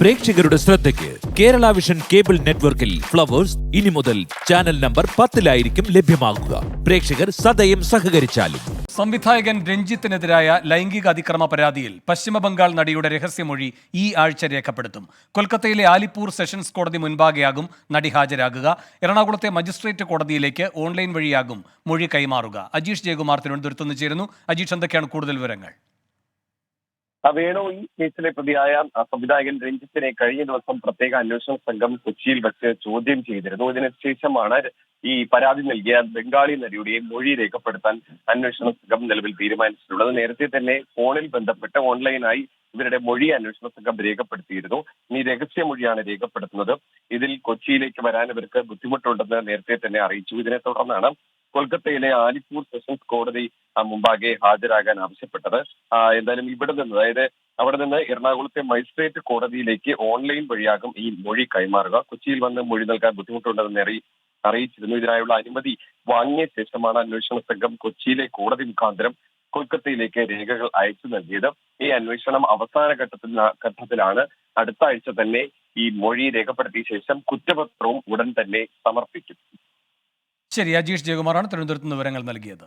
പ്രേക്ഷകരുടെ ശ്രദ്ധയ്ക്ക് Kerala vision cable നെറ്റ്വർക്കിൽ ഫ്ലവേഴ്സ് ഇനി മുതൽ ചാനൽ നമ്പർ പത്തിലായിരിക്കും ലഭ്യമാകുക. പ്രേക്ഷകർ സദയം സഹകരിച്ചാലും. സംവിധായകൻ രഞ്ജിത്തിനെതിരായ ലൈംഗിക അതിക്രമ പരാതിയിൽ പശ്ചിമബംഗാൾ നടിയുടെ രഹസ്യമൊഴി ഈ ആഴ്ച രേഖപ്പെടുത്തും. കൊൽക്കത്തയിലെ ആലിപ്പൂർ സെഷൻസ് കോടതി മുൻപാകെയാകും നടി ഹാജരാകുക. എറണാകുളത്തെ മജിസ്ട്രേറ്റ് കോടതിയിലേക്ക് ഓൺലൈൻ വഴിയാകും മൊഴി കൈമാറുക. അജീഷ് ജയകുമാർ തിരുവനന്തപുരത്ത് നിന്ന് ചേരുന്നു. അജീഷ് എന്തൊക്കെയാണ് കൂടുതൽ വിവരങ്ങൾ? വേണു ഈ കേസിലെ പ്രതിയായ സംവിധായകൻ രഞ്ജിത്തിനെ കഴിഞ്ഞ ദിവസം പ്രത്യേക അന്വേഷണ സംഘം കൊച്ചിയിൽ വെച്ച് ചോദ്യം ചെയ്തിരുന്നു. ഇതിനുശേഷമാണ് ഈ പരാതി നൽകിയ ബംഗാളി നടിയുടെ മൊഴി രേഖപ്പെടുത്താൻ അന്വേഷണ സംഘം നിലവിൽ തീരുമാനിച്ചിട്ടുള്ളത്. നേരത്തെ തന്നെ ഫോണിൽ ബന്ധപ്പെട്ട് ഓൺലൈനായി ഇവരുടെ മൊഴി അന്വേഷണ സംഘം രേഖപ്പെടുത്തിയിരുന്നു. ഇനി രഹസ്യ മൊഴിയാണ് രേഖപ്പെടുത്തുന്നത്. ഇതിൽ കൊച്ചിയിലേക്ക് വരാൻ ഇവർക്ക് ബുദ്ധിമുട്ടുണ്ടെന്ന് നേരത്തെ തന്നെ അറിയിച്ചു. ഇതിനെ തുടർന്നാണ് കൊൽക്കത്തയിലെ ആലിപ്പൂർ സെഷൻസ് കോടതി മുമ്പാകെ ഹാജരാകാൻ ആവശ്യപ്പെട്ടത്. എന്തായാലും ഇവിടെ നിന്ന് അതായത് അവിടെ നിന്ന് എറണാകുളത്തെ മജിസ്ട്രേറ്റ് കോടതിയിലേക്ക് ഓൺലൈൻ വഴിയാകും ഈ മൊഴി കൈമാറുക. കൊച്ചിയിൽ വന്ന് മൊഴി നൽകാൻ ബുദ്ധിമുട്ടുണ്ടെന്ന് അറി അറിയിച്ചിരുന്നു. ഇതിനായുള്ള അനുമതി വാങ്ങിയ ശേഷമാണ് അന്വേഷണ സംഘം കൊച്ചിയിലെ കോടതി മുഖാന്തരം കൊൽക്കത്തയിലേക്ക് രേഖകൾ അയച്ചു നൽകിയത്. ഈ അന്വേഷണം അവസാന ഘട്ടത്തിൽ ഘട്ടത്തിലാണ്. അടുത്ത ആഴ്ച തന്നെ ഈ മൊഴി രേഖപ്പെടുത്തിയ ശേഷം കുറ്റപത്രവും ഉടൻ തന്നെ സമർപ്പിക്കും. ശരി അജീഷ് ജയകുമാറാണ് തിരുവനന്തപുരത്ത് നിന്ന് വിവരങ്ങൾ നൽകിയത്.